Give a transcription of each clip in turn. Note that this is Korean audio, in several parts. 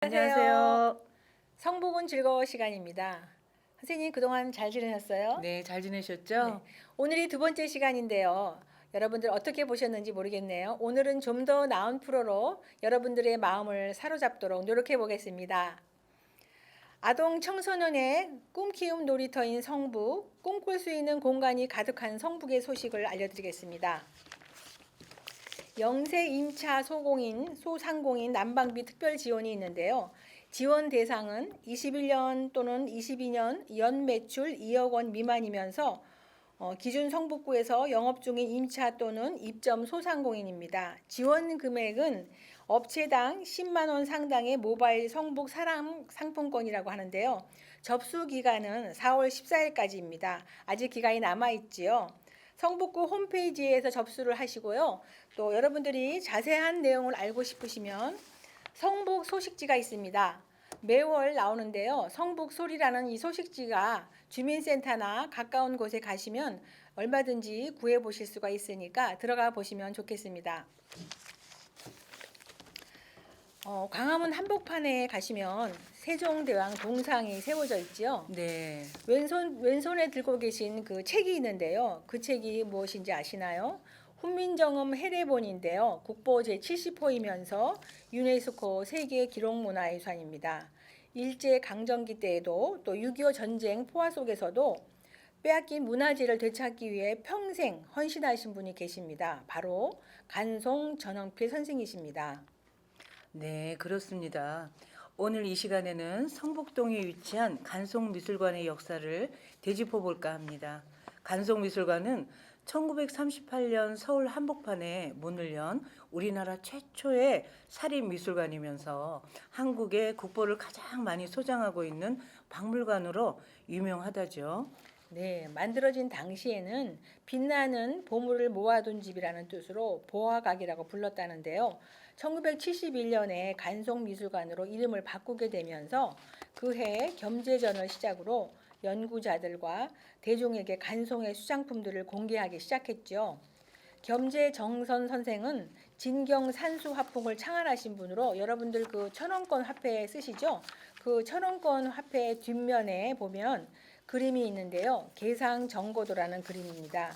안녕하세요. 성복은 즐거워 시간입니다. 선생님 그동안 잘 지내셨어요? 네, 잘 지내셨죠? 네. 오늘이 두 번째 시간인데요. 여러분들 어떻게 보셨는지 모르겠네요. 오늘은 좀 더 나은 프로로 여러분들의 마음을 사로잡도록 노력해 보겠습니다. 아동 청소년의 꿈키움 놀이터인 성북, 꿈꿀 수 있는 공간이 가득한 성북의 소식을 알려드리겠습니다. 영세 임차 소공인, 소상공인 난방비 특별 지원이 있는데요. 지원 대상은 21년 또는 22년 연 매출 2억 원 미만이면서 어, 기준 성북구에서 영업 중인 임차 또는 입점 소상공인입니다. 지원 금액은 업체당 10만 원 상당의 모바일 성북 사람 상품권이라고 하는데요. 접수 기간은 4월 14일까지입니다. 아직 기간이 남아 있지요. 성북구 홈페이지에서 접수를 하시고요. 또 여러분들이 자세한 내용을 알고 싶으시면 성북 소식지가 있습니다. 매월 나오는데요. 성북 소리라는 이 소식지가 주민센터나 가까운 곳에 가시면 얼마든지 구해 보실 수가 있으니까 들어가 보시면 좋겠습니다. 어, 광화문 한복판에 가시면 세종대왕 동상이 세워져 있지요. 네. 왼손 왼손에 들고 계신 그 책이 있는데요. 그 책이 무엇인지 아시나요? 훈민정음 해례본인데요. 국보 제 70호이면서 유네스코 세계 기록문화유산입니다. 일제 강점기 때에도 또 6.25 전쟁 포화 속에서도 빼앗긴 문화재를 되찾기 위해 평생 헌신하신 분이 계십니다. 바로 간송 전원필 선생이십니다. 네, 그렇습니다. 오늘 이 시간에는 성북동에 위치한 간송미술관의 역사를 되짚어 볼까 합니다. 간송미술관은 1938년 서울 한복판에 문을 연 우리나라 최초의 사립미술관이면서 한국의 국보를 가장 많이 소장하고 있는 박물관으로 유명하다죠. 네, 만들어진 당시에는 빛나는 보물을 모아둔 집이라는 뜻으로 보화각이라고 불렀다는데요. 1971년에 간송미술관으로 이름을 바꾸게 되면서 그해 겸재전을 시작으로 연구자들과 대중에게 간송의 수장품들을 공개하기 시작했죠. 겸재 정선 선생은 진경 산수 화풍을 창안하신 분으로 여러분들 그 천원권 화폐 쓰시죠? 그 천원권 화폐 뒷면에 보면 그림이 있는데요. 계상 정고도라는 그림입니다.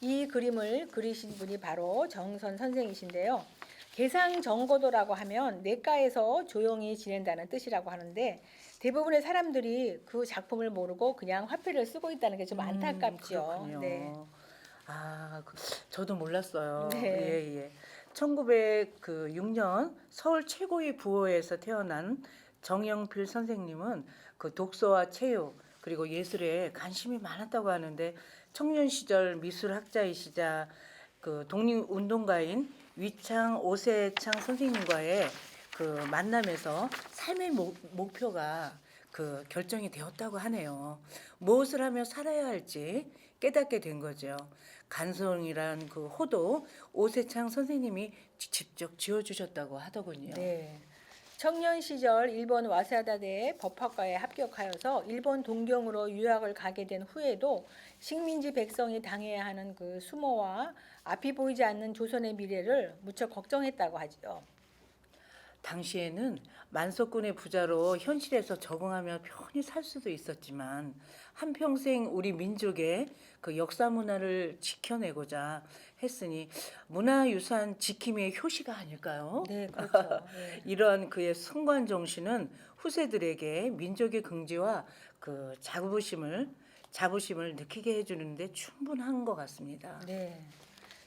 이 그림을 그리신 분이 바로 정선 선생이신데요. 계상 정고도라고 하면 내과에서 조용히 지낸다는 뜻이라고 하는데 대부분의 사람들이 그 작품을 모르고 그냥 화폐를 쓰고 있다는 게좀 음, 안타깝죠. 그렇군요. 네. 아, 그, 저도 몰랐어요. 네. 예, 예. 1906년 서울 최고의 부호에서 태어난 정영필 선생님은 그 독서와 체육 그리고 예술에 관심이 많았다고 하는데 청년 시절 미술학자이시자 그 독립운동가인 위창 오세창 선생님과의 그 만남에서 삶의 목, 목표가 그 결정이 되었다고 하네요. 무엇을 하며 살아야 할지 깨닫게 된 거죠. 간송이란 그 호도 오세창 선생님이 지- 직접 지어주셨다고 하더군요. 네. 청년 시절 일본 와세다대 법학과에 합격하여서 일본 동경으로 유학을 가게 된 후에도 식민지 백성이 당해야 하는 그 수모와 앞이 보이지 않는 조선의 미래를 무척 걱정했다고 하죠. 당시에는 만석군의 부자로 현실에서 적응하며 편히 살 수도 있었지만 한평생 우리 민족의 그 역사 문화를 지켜내고자 했으니 문화유산 지킴의 효시가 아닐까요? 네, 그렇죠. 네. 이러한 그의 승관 정신은 후세들에게 민족의 긍지와 그 자부심을 자부심을 느끼게 해주는데 충분한 것 같습니다. 네.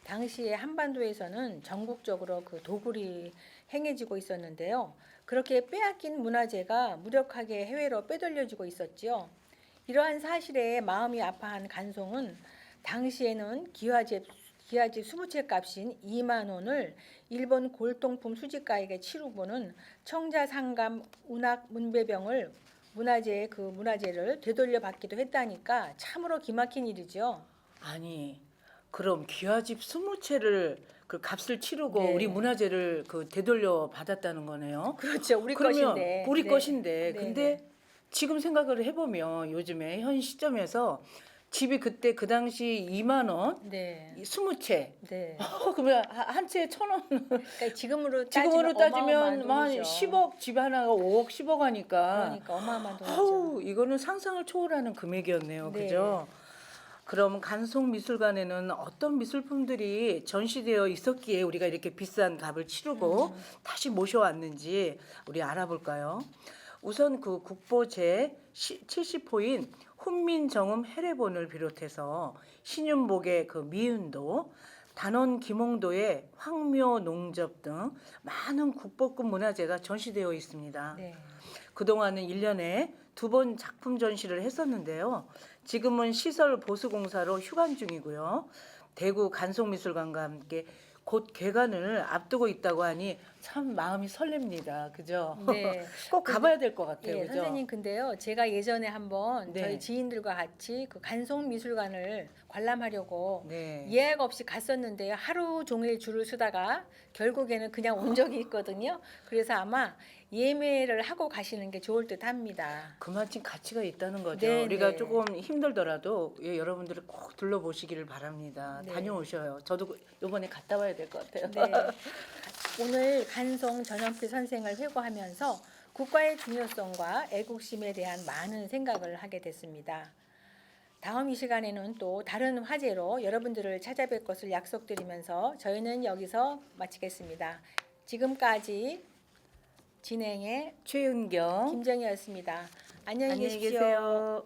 당시에 한반도에서는 전국적으로 그 도굴이 행해지고 있었는데요. 그렇게 빼앗긴 문화재가 무력하게 해외로 빼돌려지고 있었지요. 이러한 사실에 마음이 아파한 간송은 당시에는 기와집 기와집 수부채 값인 2만 원을 일본 골동품 수집가에게 치르고는 청자상감 운학 문배병을 문화재 그 문화재를 되돌려 받기도 했다니까 참으로 기막힌 일이죠. 아니 그럼 귀화집 스무 채를 그 값을 치르고 네. 우리 문화재를 그 되돌려 받았다는 거네요. 그렇죠. 우리 그러면 것인데. 우리 네. 것인데 네, 근데 지금 생각을 해보면 요즘에 현 시점에서 집이 그때 그 당시 2만 원, 네. 20채. 네. 그러면 한 채에 천 원. 그러니까 지금으로 지금으로 따지면 돈이죠. 10억 집 하나가 5억 10억 하니까 그러니까 어마어마한 돈이죠. 이거는 상상을 초월하는 금액이었네요. 네. 그죠? 그럼 간송 미술관에는 어떤 미술품들이 전시되어 있었기에 우리가 이렇게 비싼 값을 치르고 음. 다시 모셔왔는지 우리 알아볼까요? 우선 그 국보 제 70호인 훈민정음 해례본을 비롯해서 신윤복의 그 미윤도 단원 김홍도의 황묘 농접 등 많은 국보급 문화재가 전시되어 있습니다. 네. 그동안은 1년에 두 번 작품 전시를 했었는데요. 지금은 시설 보수 공사로 휴관 중이고요. 대구 간송미술관과 함께 곧 개관을 앞두고 있다고 하니 참 마음이 설렙니다. 그죠? 네. 꼭 가봐야 될 것 같아요. 예, 그죠? 선생님 근데요 제가 예전에 한번 네. 저희 지인들과 같이 그 간송 미술관을 관람하려고 네. 예약 없이 갔었는데요 하루 종일 줄을 서다가 결국에는 그냥 온 적이 있거든요 그래서 아마 예매를 하고 가시는 게 좋을 듯합니다 그만큼 가치가 있다는 거죠. 네, 우리가 네. 조금 힘들더라도 예, 여러분들이 꼭 둘러보시기를 바랍니다. 네. 다녀오셔요. 저도 그- 이번에 갔다 와야 될 것 같아요. 네. 오늘 간송 전현필 선생을 회고하면서 국가의 중요성과 애국심에 대한 많은 생각을 하게 됐습니다. 다음 이 시간에는 또 다른 화제로 여러분들을 찾아뵐 것을 약속드리면서 저희는 여기서 마치겠습니다. 지금까지 진행의 최은경 김정희였습니다. 안녕히 안녕히 계십시오. 계세요.